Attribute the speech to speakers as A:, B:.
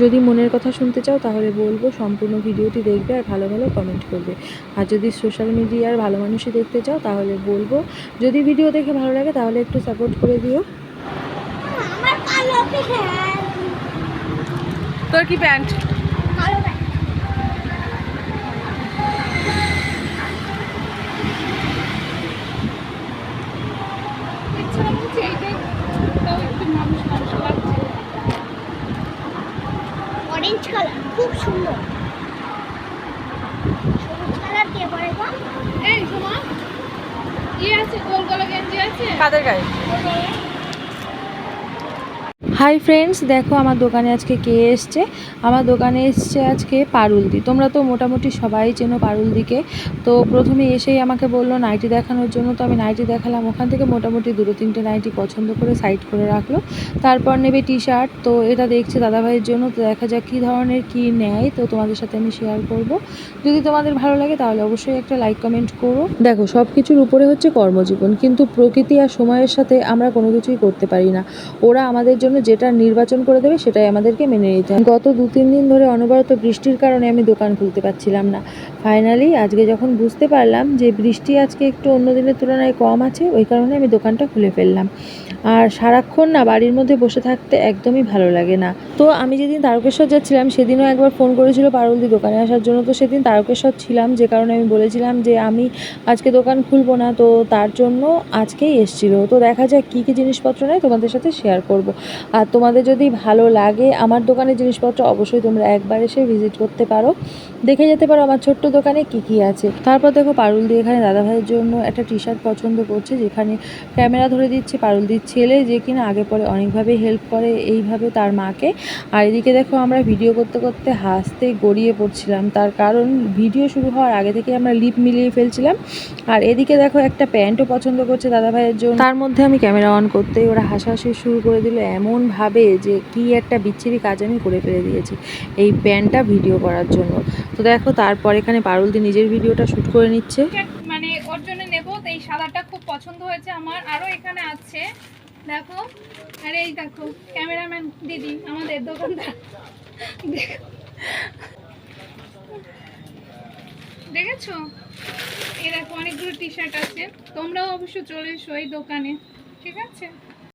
A: যদি মনের কথা শুনতে চাও তাহলে বলব সম্পূর্ণ ভিডিওটি দেখবে আর ভালো ভালো কমেন্ট করবে। আর যদি সোশ্যাল মিডিয়ার ভালো মানুষই দেখতে চাও তাহলে বলব যদি ভিডিও দেখে ভালো লাগে তাহলে একটু সাপোর্ট করে দিও।
B: তোর কি প্যান্ট
C: কালো প্যান্ট অরেঞ্জ কালার খুব সুন্দর। সবুজ কালার কে পরে
B: এই সোমা ইয়ে আছে গোল গলা গেঞ্জি আছে?
A: কাদের গায়ে? হাই ফ্রেন্ডস দেখো আমার দোকানে আজকে কে এসছে? আমার দোকানে এসছে আজকে পারুলদি। তোমরা তো মোটামুটি সবাই চেনো পারুলদিকে। তো প্রথমে এসেই আমাকে বলল নাইটি দেখানোর জন্য। তো আমি নাইটি দেখালাম। ওখান থেকে মোটামুটি দুটো তিনটে নাইটি পছন্দ করে সাইড করে রাখল। তারপর নেবে টি শার্ট তো এটা দেখছে দাদাভাইয়ের জন্য। তো দেখা যাক কী ধরনের কী নেয়। তো তোমাদের সাথে আমি শেয়ার করব। যদি তোমাদের ভালো লাগে তাহলে অবশ্যই একটা লাইক কমেন্ট করো। দেখো সব কিছুর উপরে হচ্ছে কর্মজীবন। কিন্তু প্রকৃতি আর সময়ের সাথে আমরা কোনো কিছুই করতে পারি না। ওরা আমাদের জন্য যেটা নির্বাচন করে দেবে সেটাই আমাদেরকে মেনে নিতে হবে। গত দু তিন দিন ধরে অনবরত বৃষ্টির কারণে আমি দোকান খুলতে পারছিলাম না। ফাইনালি আজকে যখন বুঝতে পারলাম যে বৃষ্টি আজকে একটু অন্য দিনের তুলনায় কম আছে, ওই কারণে আমি দোকানটা খুলে ফেললাম। আর সারাক্ষণ না বাড়ির মধ্যে বসে থাকতে একদমই ভালো লাগে না। তো আমি যেদিন তারকেশ্বর যাচ্ছিলাম, সেদিনও একবার ফোন করেছিল পারুলদি দোকানে আসার জন্য। তো সেদিন তারকেশ্বর ছিলাম, যে কারণে আমি বলেছিলাম যে আমি আজকে দোকান খুলবো না, তো তার জন্য আজকেই এসছিল। তো দেখা যাক কী কী জিনিসপত্র নেয়, তোমাদের সাথে শেয়ার করব। আর তোমাদের যদি ভালো লাগে, আমার দোকানের জিনিসপত্র অবশ্যই তোমরা একবার এসে ভিজিট করতে পারো। দেখে যেতে পারো আমার ছোট্ট দোকানে কি কি আছে। তারপর দেখো পারুলদি এখানে দাদাভাইয়ের জন্য একটা টি শার্ট পছন্দ করছে, যেখানে ক্যামেরা ধরে দিচ্ছে পারুলদির ছেলে, যে কিনা আগে পরে অনেকভাবে হেল্প করে এইভাবে তার মাকে। আর এদিকে দেখো আমরা ভিডিও করতে করতে হাসতে গড়িয়ে পড়ছিলাম, তার কারণ ভিডিও শুরু হওয়ার আগে থেকে আমরা লিপ মিলিয়ে ফেলছিলাম। আর এদিকে দেখো একটা প্যান্টও পছন্দ করছে দাদাভাইয়ের জন্য। তার মধ্যে আমি ক্যামেরা অন করতেই ওরা হাসাহাসি শুরু করে দিল এমনভাবে যে কি একটা বিচ্ছিরি কাজ আমি করে ফেলে দিয়েছি এই প্যান্টটা ভিডিও করার জন্য। তো দেখো তারপর এখানে পারুল পারুলদি নিজের ভিডিওটা শ্যুট করে নিচ্ছে।
B: মানে ওর জন্য নেব, তো এই সাদাটা খুব পছন্দ হয়েছে আমার। আরও এখানে আছে, দেখো। আরে এই দেখো, ক্যামেরাম্যান দিদি, আমাদের দোকানদার। দেখেছ? দেখো, অনেকগুলো টি শার্ট আছে। তোমরাও অবশ্য চলে এসো এই দোকানে, ঠিক আছে?